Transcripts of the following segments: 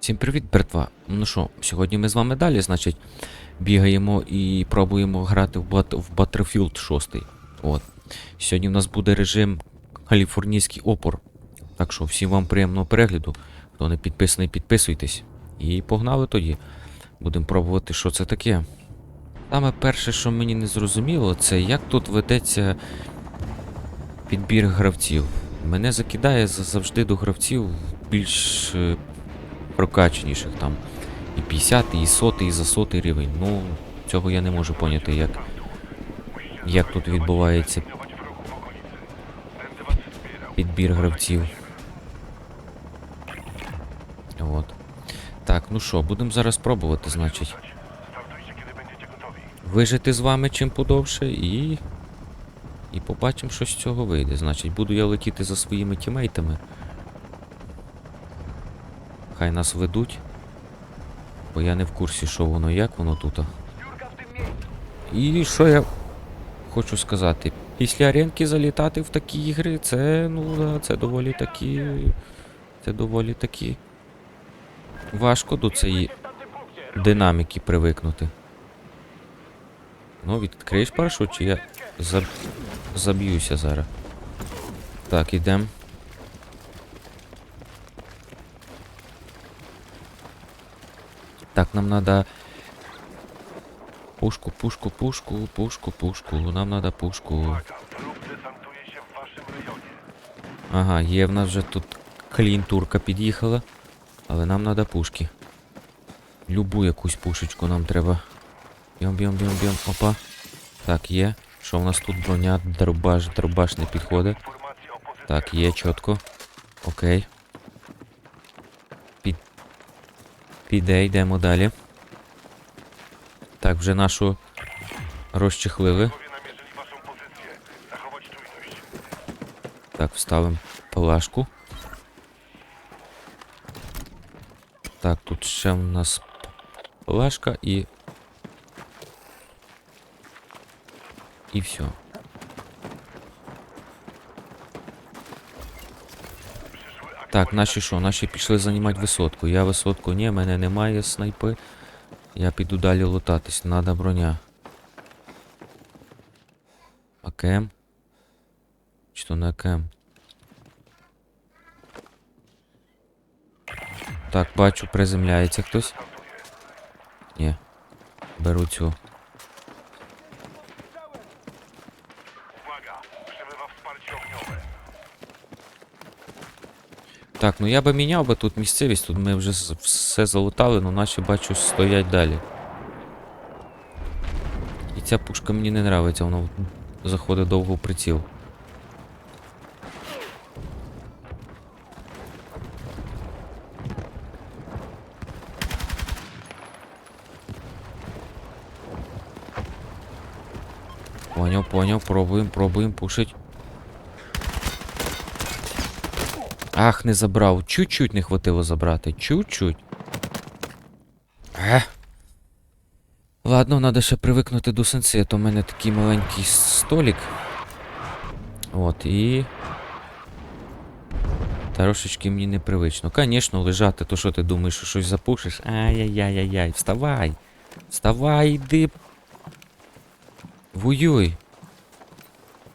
Всім привіт, братва. Ну що, сьогодні ми з вами далі, значить, бігаємо і пробуємо грати в, Bat в Battlefield 6. От. Сьогодні в нас буде режим Каліфорнійський опор. Так що всім вам приємного перегляду. Хто не підписаний, підписуйтесь. І погнали тоді. Будемо пробувати, що це таке. Саме перше, що мені не зрозуміло, це як тут ведеться підбір гравців. Мене закидає завжди до гравців більш е, прокачаніших там. І 50, і 100, і за 100 рівень. Ну, цього я не можу поняти, як, як тут відбувається підбір гравців. От. Так, ну що, будемо зараз пробувати, значить. Вижити з вами чим подовше і. І побачимо, що з цього вийде. Значить, буду я летіти за своїми тімейтами. Хай нас ведуть. Бо я не в курсі, що воно, як воно тут. І що я хочу сказати? Після аренки залітати в такі ігри, це, ну, це доволі такі. Це доволі такі. Важко до цієї динаміки привикнути. Ну, відкриєш парашут, чи я заб... заб'юся зараз. Так, ідем. Так, нам надо пушку, пушку, пушку, пушку, пушку. Нам надо пушку. Ага, є в нас вже тут клін турка під'їхала. Але нам треба пушки. Любу якусь пушечку нам треба. Бьом, бьом, бьом, бьом. Опа. Так, є. Що в нас тут броня, дробаш, дробаш не підходить. Так, є, чітко. Окей. Під... Піде, йдемо далі. Так, вже нашу розчехлили. Так, вставимо палашку. Так, тут ще в нас палашка і. І все. Так, наші що? Наші пішли займати висотку. Я висотку, ні, мене немає снайпи. Я піду далі лутатись, надо броня. А кем? Чи то не кем? Так, бачу, приземляється хтось. Ні. Беру цю. Так, ну я би міняв би тут місцевість, тут ми вже все залутали, але наші бачу стоять далі. І ця пушка мені не нравиться, вона заходить довго в приціл. Поняв, поняв, пробуємо, пробуємо, пушить. Ах, не забрав. Чуть-чуть не хватило забрати. Чуть-чуть. Е. Ладно, треба ще привикнути до сенси, а то в мене такий маленький столик. От, і. Трошечки мені непривично. Звісно, лежати, то що ти думаєш, що щось запушиш? Ай-яй-яй-яй-яй, вставай. Вставай, йди. Воюй.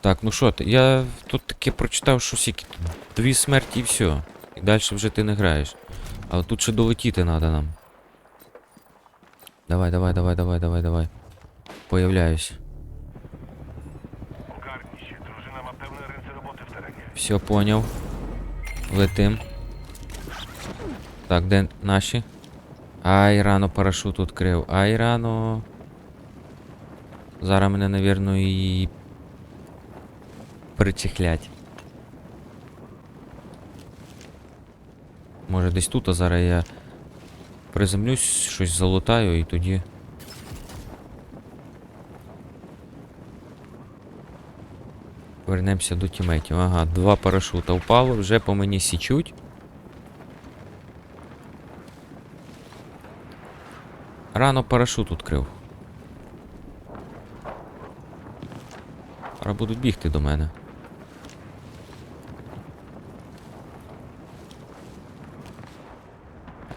Так, ну що ти? Я тут таке прочитав, що сіки. Дві смерті і все. І далі вже ти не граєш. Але тут ще долетіти треба нам. Давай, давай, давай, давай, давай, давай. Появляюсь. Все поняв. Летим. Так, де наші? Ай, рано парашут відкрив. Ай, рано. Зараз мене, навірно, і. Причехлять. Може десь тут, а зараз я приземлюсь, щось залутаю і тоді. Вернемося до тімейтів. Ага, два парашута впало, вже по мені січуть. Рано парашут відкрив. Зараз будуть бігти до мене.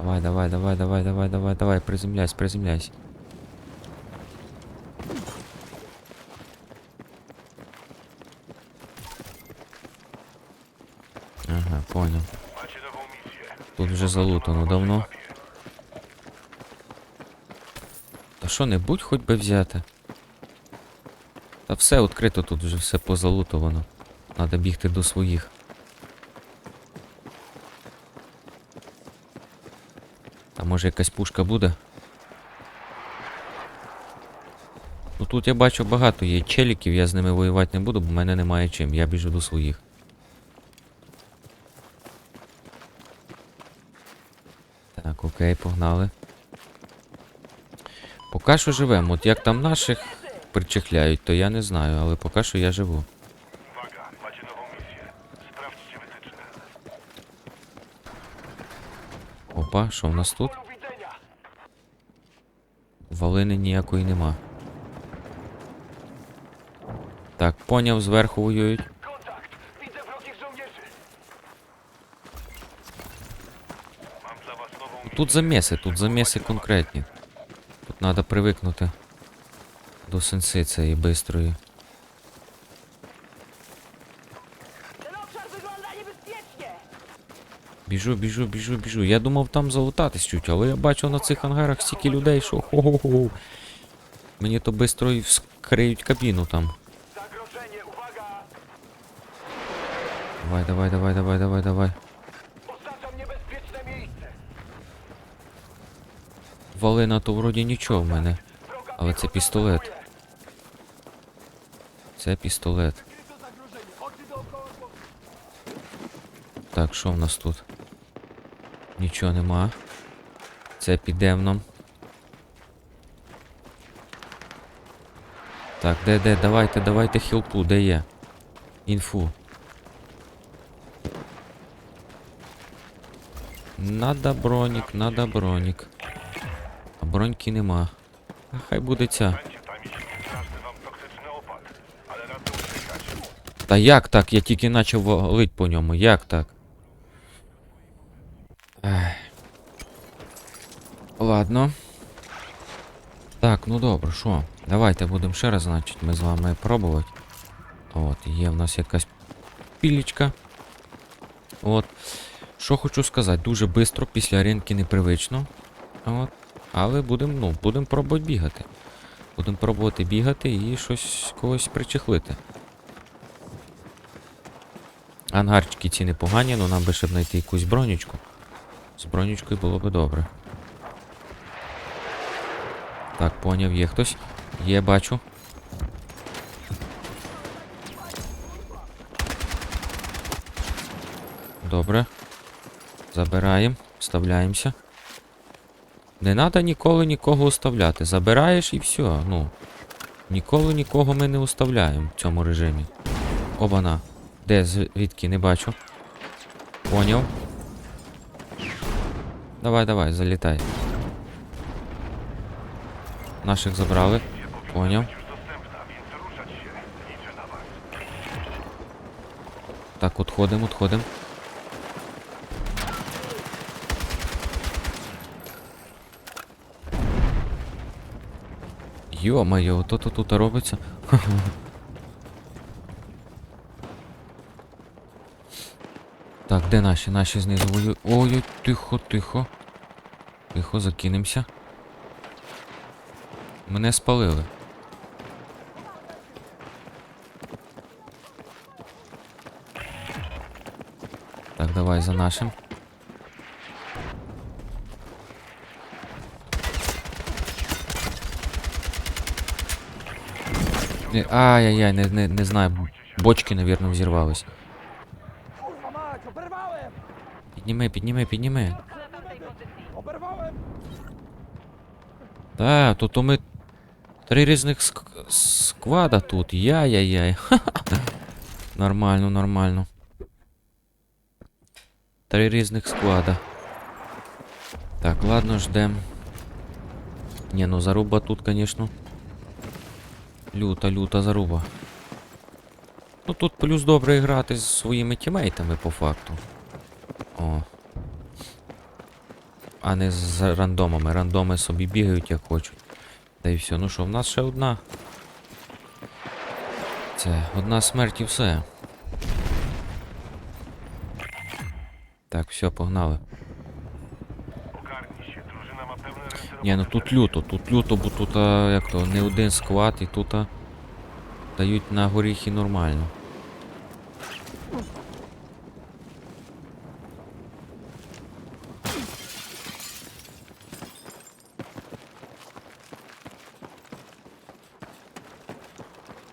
Давай, Давай, давай, давай, давай, давай, давай, приземляйся, приземляйся. Ага, понял. Тут вже залутано давно. Та що небудь хоч би взяти. Та все відкрито тут вже все позалутовано. Надо бігти до своїх. Може якась пушка буде? Ну тут я бачу багато є челіків, я з ними воювати не буду, бо в мене немає чим, я біжу до своїх. Так, окей, погнали. Поки що живемо. От як там наших причихляють, то я не знаю, але поки що я живу. Опа, що в нас тут? Валини ніякої нема. Так, поняв, зверху воюють. Тут заміси, тут заміси конкретні. Тут треба привикнути до сенси цієї бистрої. Біжу, біжу, біжу, біжу. Я думав там залутатись чуть, але я бачу на цих ангарах стільки людей, що хо-хо-хо. Мені то бистро і вскриють кабіну там. Давай, давай, давай, давай, давай, давай. Валина то вроді нічого в мене. Але це пістолет. Це пістолет. Так, що в нас тут? Нічого нема. Це піде нам. Так, де, де, давайте, давайте хілпу, де є? Інфу. Надо бронік, надо бронік. А броньки нема. А хай буде ця. Та як так? Я тільки почав валить по ньому. Як так? Ладно. Так, ну добре, що? Давайте будемо ще раз, значить, ми з вами пробувати. От, є в нас якась пілічка. От. Що хочу сказати, дуже швидко, після ринки непривично. От. Але будемо, ну, будемо пробувати бігати. Будемо пробувати бігати і щось когось причехлити. Ангарчики ці непогані, але нам би ще знайти якусь бронючку. З бронючкою було би добре. Так, поняв, є хтось. Є, бачу. Добре. Забираємо, вставляємося. Не треба ніколи нікого оставляти. Забираєш і все. Ну. Ніколи нікого ми не оставляємо в цьому режимі. Обана. Де, звідки, не бачу. Поняв. Давай, давай, залітай. Наших забрали. Поняв. Już dostępna, więc ruszać się. Liczę na was. Так, отходим, отходим. Йо-моє, то тут робиться. Так, де наші? Наші знизу воюють. Ой, тихо, тихо. Тихо, закинемося. Мене спалили. Так, давай за нашим. Ай-яй-яй, не, не, не знаю. Бочки, навірно, взірвались. Підніми, підніми, підніми. Та, то, то ми три різних ск- сквада тут. Яй-яй-яй. Нормально, нормально. Три різних склада. Так, ладно, ждем. Не, ну заруба тут, конечно. Люта, люта заруба. Ну тут плюс добре грати з своїми тімейтами по факту. О. а не з рандомами. Рандоми собі бігають як хочуть. Та й все. Ну що, в нас ще одна. Це одна смерть і все. Так, все, погнали. Ні, ну тут люто, тут люто, бо тут як то, не один склад і тут дають на горіхи нормально.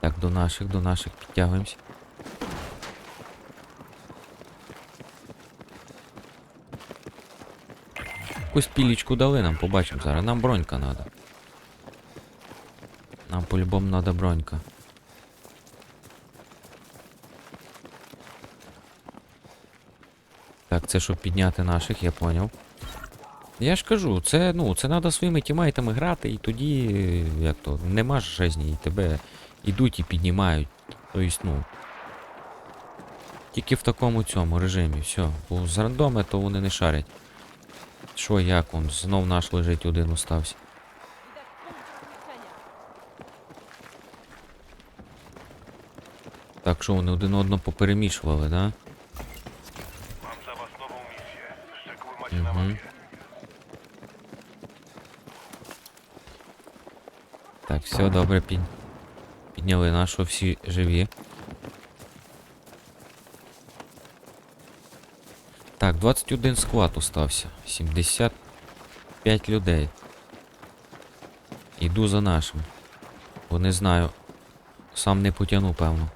Так, до наших, до наших підтягуємося. Якусь пілічку дали нам, побачимо зараз. Нам бронька треба. Нам по-любому треба бронька. Так, це щоб підняти наших, я поняв. Я ж кажу, це, ну, це треба своїми тімейтами грати, і тоді, як то, нема ж жизні, і тебе ідуть і піднімають. Тобто, ну. Тільки в такому цьому режимі, все. Бо з рандоми то вони не шарять. Що, як он? Знов наш лежить один остався. Так що вони один одного поперемішували, да? Misję. Szczegóły macie na Mhm. mapie. Так, все добре, під... підняли нашу, всі живі. Так, 21 склад остався. 75 людей. Іду за нашим. Бо не знаю. Сам не потягну, певно.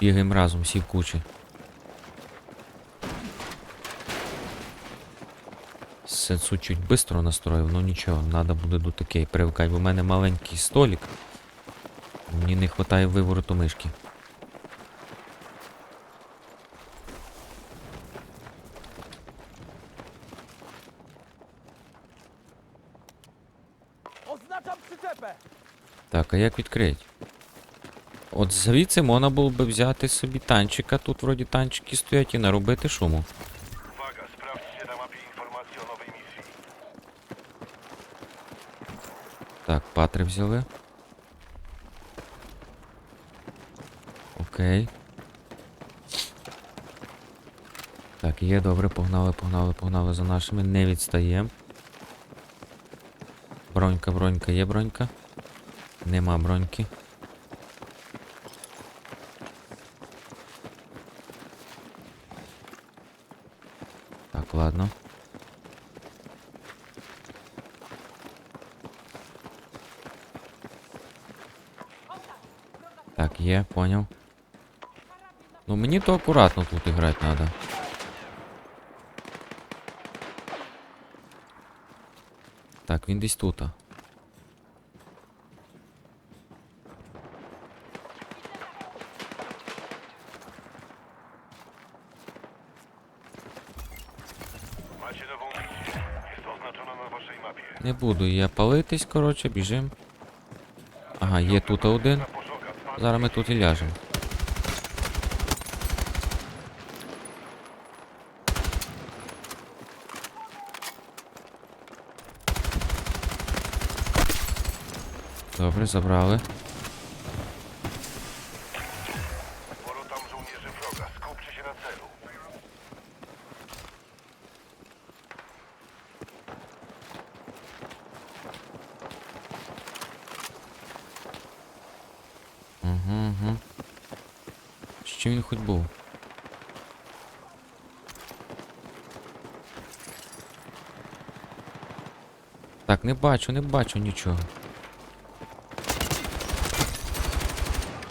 Бігаємо разом, всі в кучі. Сенсу чуть бистро настроїв, ну нічого, треба буде до такий привикати, бо в мене маленький столик. Мені не вистачає вивороту мишки. Так, а як відкрити? От звідси можна було би взяти собі танчика, тут вроді танчики стоять і наробити шуму. Так, патри взяли. Окей. Так, є, добре, погнали, погнали, погнали за нашими, не відстаємо. Бронька, бронька, є бронька. Нема броньки. Так, ладно. Так, є, поняв. Ну мені то акуратно тут грати треба. Так, він десь тут. Не буду я палитись, коротше, біжим. Ага, є тут один. Зараз ми тут і ляжемо. Добре, забрали. sporo tam żołnierzy wroga. Skupcie się na celu. Угу, угу. З чим він хоч був? Так, не бачу, не бачу нічого.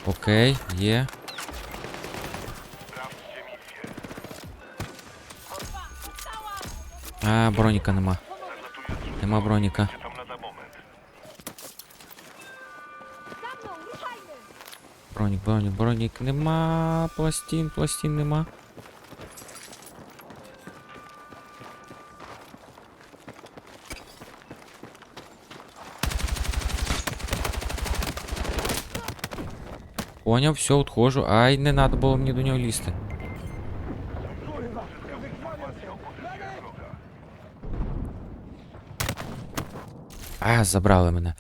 Окей, є. А, броніка нема. Нема броніка. Бронік, бронік, бронік нема. Пластин, пластин нема. Поняв, все, відходжу. Ай, не треба було мені до нього лізти. А, забрали мене.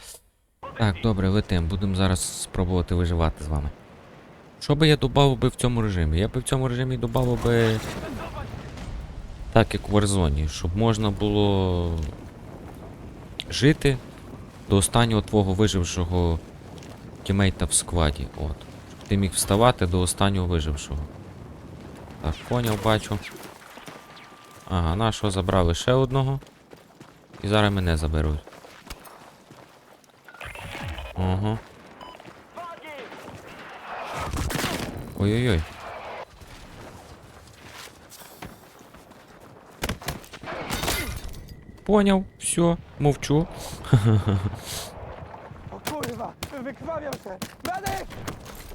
Так, добре, летим. Будемо зараз спробувати виживати з вами. Що би я додав би в цьому режимі? Я би в цьому режимі додав би. Так, як в Warzone, щоб можна було жити до останнього твого вижившого тімейта в складі. От. Ти міг вставати до останнього вижившого. Так, поняв, бачу. Ага, нашого забрали ще одного. І зараз мене заберуть. Ага. Ой-ой-ой. Поняв, все, мовчу. Się! Medyk!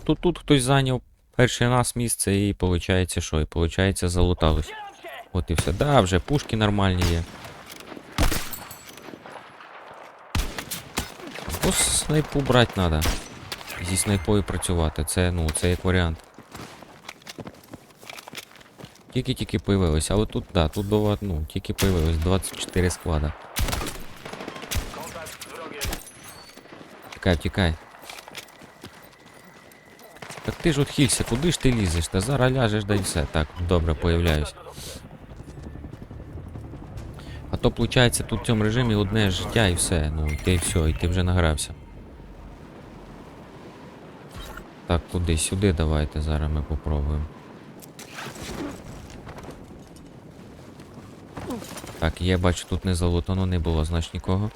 Тут тут хтось зайняв перше нас місце і виходить, що? І виходить, залуталось. От і все. Да, вже пушки нормальні є. Ось снайпу брати треба. Зі снайпою працювати. Це, ну, це як варіант. Тільки-тільки появилось, але тут, да, тут було, ну, тільки появилось 24 склада. Тікай, тікай. Ти ж от хілься, куди ж ти лізеш? Та зараз ляжеш, да й все. Так, добре, появляюсь. А то, виходить, тут в цьому режимі одне життя і все. Ну, і ти все, і ти вже награвся. Так, куди? Сюди давайте зараз ми попробуємо. Так, я бачу, тут не залутано, не було, значить нікого.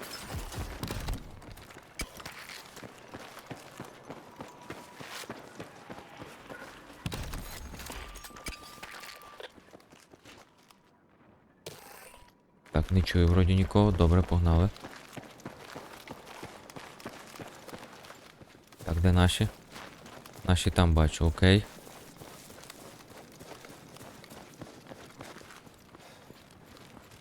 Так, не чую вроді нікого. Добре, погнали. Так, де наші? Наші там бачу, окей.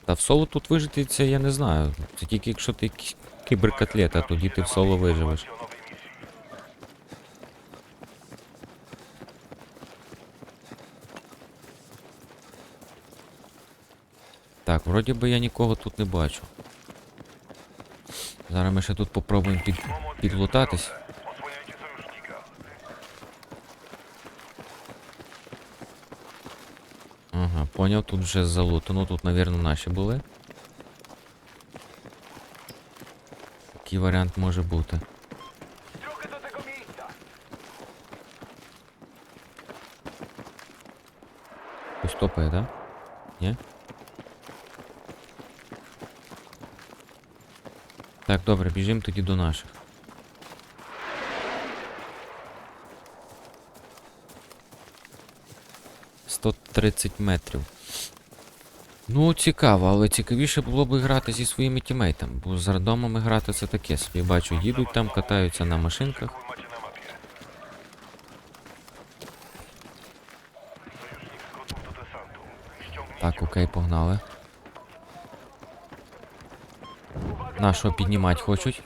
Та в соло тут вижити це я не знаю. Це тільки якщо ти кі- кіберкотлет, а тоді ти в соло виживеш. Так, вроді би я нікого тут не бачу. Зараз ми ще тут попробуємо під, підлутатись. Ага, поняв, тут вже залутано, тут, навірно, наші були. Такий варіант може бути. Drogę do tego топає, да? Ні? Так, добре, біжимо тоді до наших. Сто тридцять метрів. Ну, цікаво, але цікавіше було б грати зі своїми тімейтами, бо з рандомами грати це таке собі. Бачу, їдуть там, катаються на машинках. Так, окей, погнали. Нашого піднімати хочуть.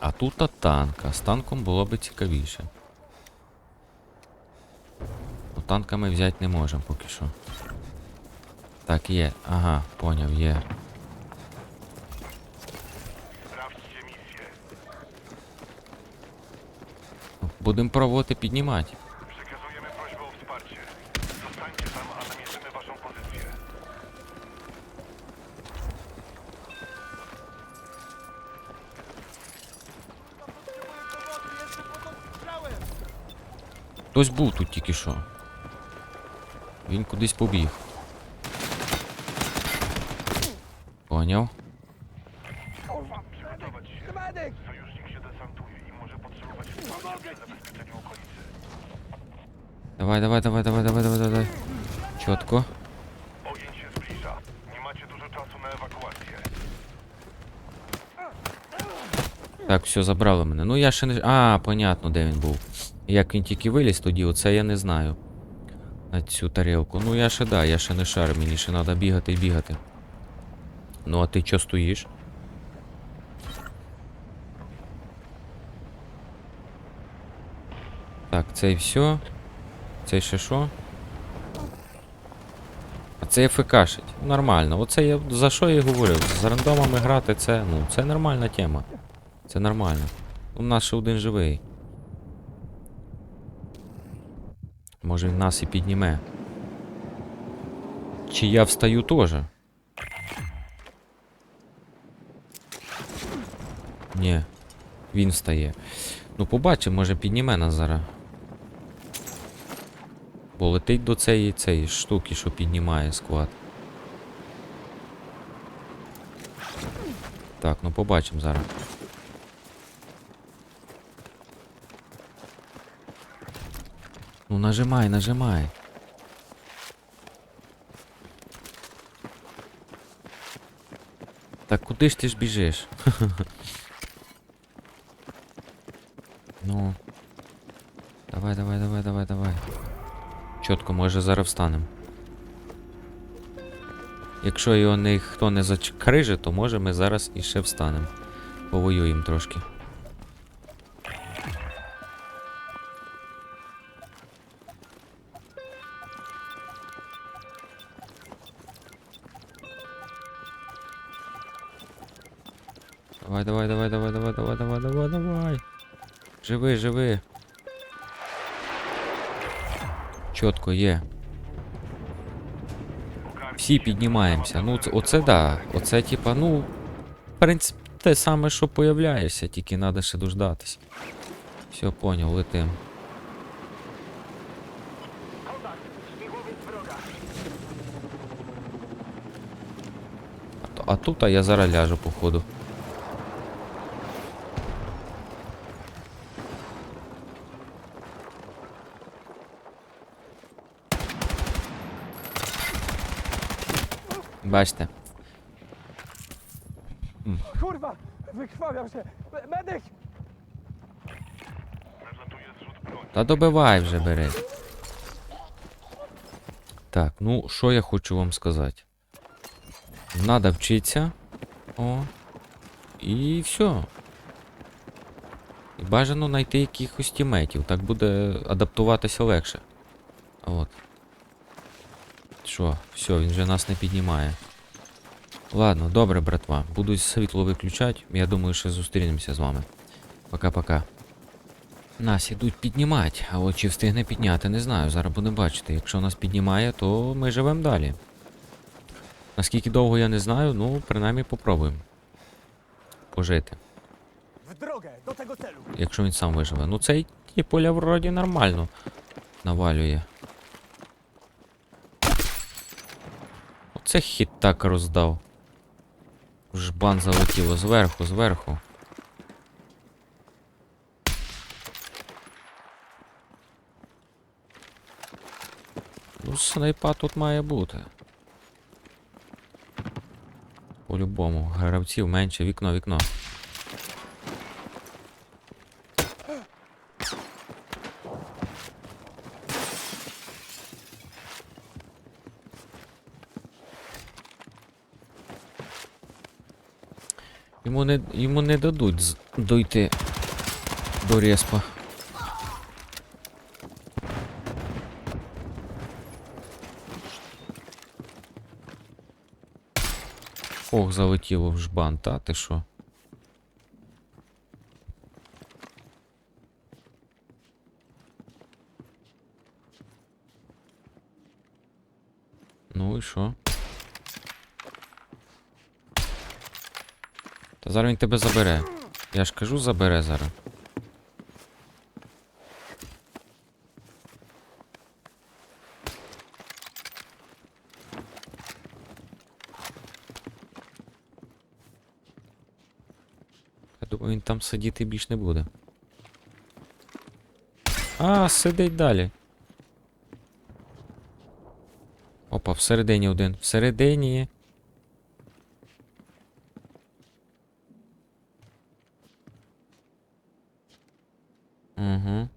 А тут а танк, а з танком було би цікавіше. Ну, танка ми взяти не можемо поки що. Так, є. Ага, поняв, є. Misję. Будемо пробувати піднімати. Хтось був тут тільки що. Він кудись побіг. Поняв. Давай, давай, давай, давай, давай, давай, давай. Чітко. Так, все, забрали мене. Ну я ще не. А, понятно, де він був. Як він тільки виліз тоді, оце я не знаю. На цю тарілку. Ну я ще да, я ще не шарю, мені ще треба бігати і бігати. Ну а ти чо стоїш? Так, це і все. Це ще що? А це ФКшить. нормально. Оце я за що я і говорив. З рандомами грати це, ну, це нормальна тема. Це нормально. У нас ще один живий. Може нас і підніме. Чи я встаю теж? Ні. Він встає. Ну, побачимо, може підніме нас зараз. Бо летить до цієї цієї штуки, що піднімає склад. Так, ну побачимо зараз. Ну нажимай, нажимай. Так куди ж ти ж біжиш? ну. Давай, давай, давай, давай, давай. Чітко, може зараз встанем. Якщо його ніхто не зачкриже, то може ми зараз іще встанем. Повоюємо трошки. Давай, давай, давай, давай, давай, давай, давай, давай, давай. Живи, живи. Чітко є. Всі піднімаємося. Ну, це, оце да. Оце типа, ну. В принципі, те саме, що появляєшся, тільки треба ще дождатись. Все, понял, летим. А тут а я зараз ляжу, походу. Бачите, Kurwa! Wykrwawiam się! Me- Medyk! Та добивай вже бери. Так, ну що я хочу вам сказати. Надо вчитися. О. І все. І бажано знайти якихось тіметів, так буде адаптуватися легше. От. Що, все, він вже нас не піднімає. Ладно, добре, братва. Буду світло виключати. Я думаю, що зустрінемося з вами. Пока-пока. Нас ідуть піднімати, а от чи встигне підняти, не знаю. Зараз будемо бачити. Якщо нас піднімає, то ми живемо далі. Наскільки довго я не знаю, ну, принаймні попробуємо. Пожити. Якщо він сам виживе. Ну цей поля вроді нормально навалює. Оце хід так роздав. Жбан залетіло зверху, зверху. Ну, снайпа тут має бути. По-любому. Гравців менше. Вікно, вікно. Йому не, йому не дадуть дойти до респа. Ох, залетіло в жбан, та ти що? Ну і що? Та зараз він тебе забере. Я ж кажу, забере зараз. Я думаю, він там сидіти більш не буде. А, сидить далі. Опа, всередині один. Всередині. Угу.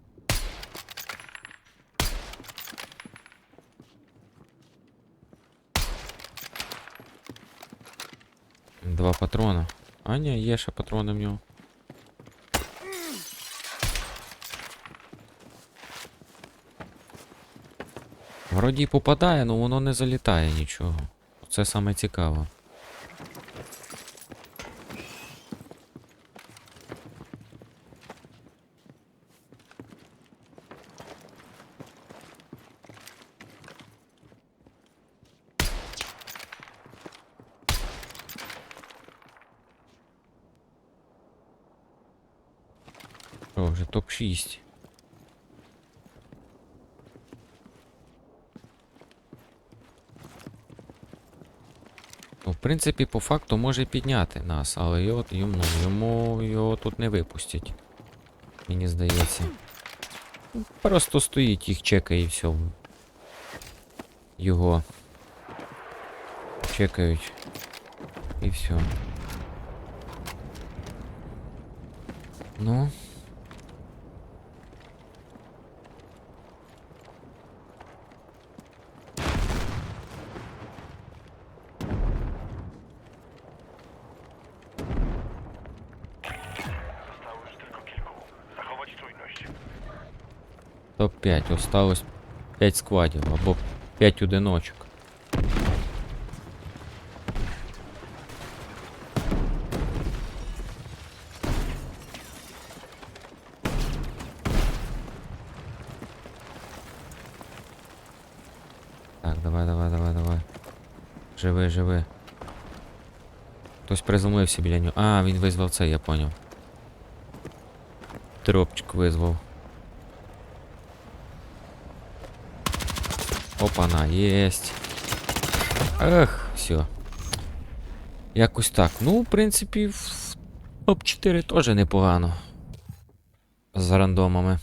Два патрона. А, ні, є ще патрони в нього. Вроді попадає, але воно не залітає нічого. це саме цікаво. Вже топ-6. Ну, в принципі, по факту може підняти нас, але його, йому, йому його тут не випустять. Мені здається. Ну, Просто стоїть, їх чекає і все. Його. Чекають. І все. Ну. Топ-5. Осталось 5 складів або 5 одиночок. Так, давай, давай, давай, давай. Живи, живи. Хтось приземлився біля нього. А, він визвав це, я поняв. Тропчик визвав. Опана, єсть. Ех, все. Якось так. Ну, в принципі, в топ-4 теж непогано. З рандомами.